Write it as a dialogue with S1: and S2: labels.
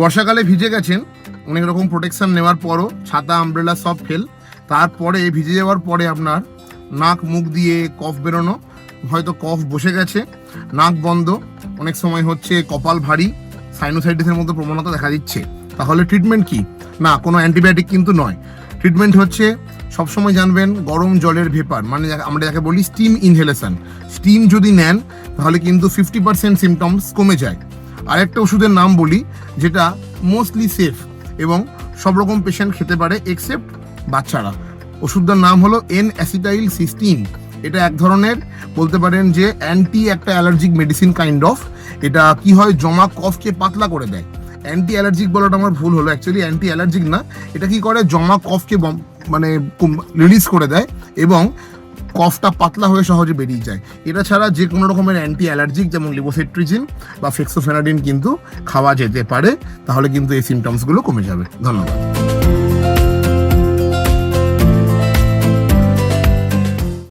S1: বর্ষাকালে ভিজে গেছেন, অনেক রকম প্রোটেকশন নেওয়ার পরও ছাতা আমব্রেলা সব ফেল। তারপরে ভিজে যাওয়ার পরে আপনার নাক, মুখ দিয়ে কফ বেরোনো, হয়তো কফ বসে গেছে, নাক বন্ধ, অনেক সময় হচ্ছে কপাল ভারী সাইনোসাইটিসের মতো প্রবণতা দেখা দিচ্ছে। তাহলে ট্রিটমেন্ট কি? না, কোনো অ্যান্টিবায়োটিক কিন্তু নয়। ট্রিটমেন্ট হচ্ছে, সবসময় জানবেন, গরম জলের ভেপার মানে আমরা যাকে বলি স্টিম ইনহেলেশন স্টিম যদি নেন, তাহলে কিন্তু ফিফটি পার্সেন্ট সিমটমস কমে যায়। আরেকটা ওষুধের নাম বলি, যেটা মোস্টলি সেফ এবং সব রকম পেশেন্ট খেতে পারে এক্সেপ্ট বাচ্চারা। ওষুধটার নাম হলো এন অ্যাসিটাইল সিস্টিন এটা এক ধরনের, বলতে পারেন যে অ্যান্টি একটা অ্যালার্জিক মেডিসিন কাইন্ড অফ এটা কি হয়, জমা কফকে পাতলা করে দেয়। অ্যান্টি অ্যালার্জিক বলাটা আমার ভুল হলো অ্যাকচুয়ালি অ্যান্টি অ্যালার্জিক না। এটা কি করে, জমা কফকে মানে রিলিজ করে দেয় এবং কফটা পাতলা হয়ে সহজে বেরিয়ে যায়। এটা ছাড়া যে কোনো রকমের অ্যান্টি অ্যালার্জিক যেমন লিবোসেট্রিজিন বা ফেক্সোফেনাডিন কিন্তু খাওয়া যেতে পারে, তাহলে কিন্তু এই সিমটমসগুলো কমে যাবে। ধন্যবাদ।